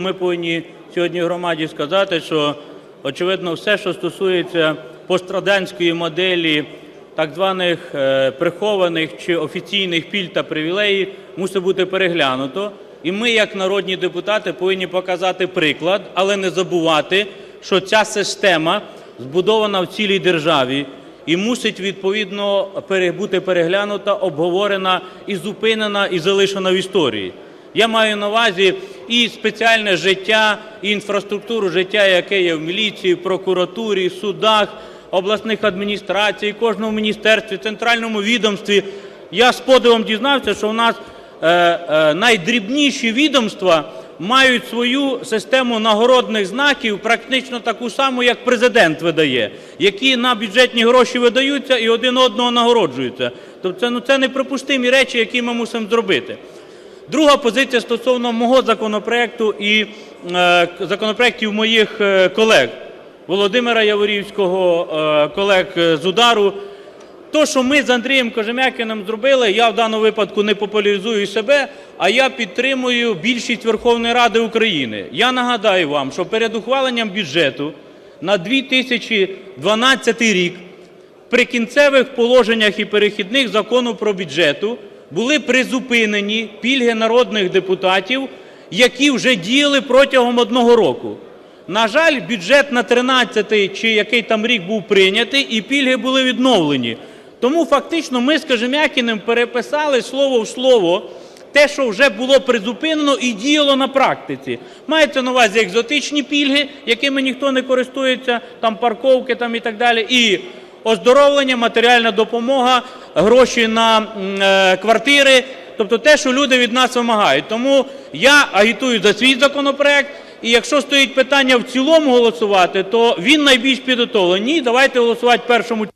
Ми повинні сьогодні громаді сказати, що очевидно все, що стосується пострадянської моделі так званих е, прихованих чи офіційних пільг та привілеїв, мусить бути переглянуто. І ми, як народні депутати, повинні показати приклад, але не забувати, що ця система збудована в цілій державі і мусить відповідно бути переглянута, обговорена і зупинена, і залишена в історії. Я маю на увазі і спеціальне життя, і інфраструктуру життя, яке є в міліції, прокуратурі, судах, обласних адміністраціях, кожному міністерстві, центральному відомстві. Я з подивом дізнався, що у нас е, е, найдрібніші відомства мають свою систему нагородних знаків, практично таку саму, як президент видає, які на бюджетні гроші видаються і один одного нагороджуються. Тобто ну, це неприпустимі речі, які ми мусимо зробити. Друга позиція стосовно мого законопроекту і е, законопроектів моїх е, колег Володимира Яворівського, е, колег з удару. То, що ми з Андрієм Кожем'якіним зробили, я в даному випадку не популяризую себе, а я підтримую більшість Верховної Ради України. Я нагадаю вам, що перед ухваленням бюджету на 2012 рік в прикінцевих положеннях і перехідних закону про бюджету були призупинені пільги народних депутатів, які вже діяли протягом одного року. На жаль, бюджет на 13-й чи який там рік був прийнятий, і пільги були відновлені. Тому фактично ми з Кожем'якіним переписали слово в слово те, що вже було призупинено і діяло на практиці. Мається на увазі екзотичні пільги, якими ніхто не користується, там парковки там і так далі, і оздоровлення, матеріальна допомога, гроші на е, квартири, тобто те, що люди від нас вимагають. Тому я агітую за свій законопроект. І якщо стоїть питання в цілому голосувати, то він найбільш підготовлений. Ні, давайте голосувати в першому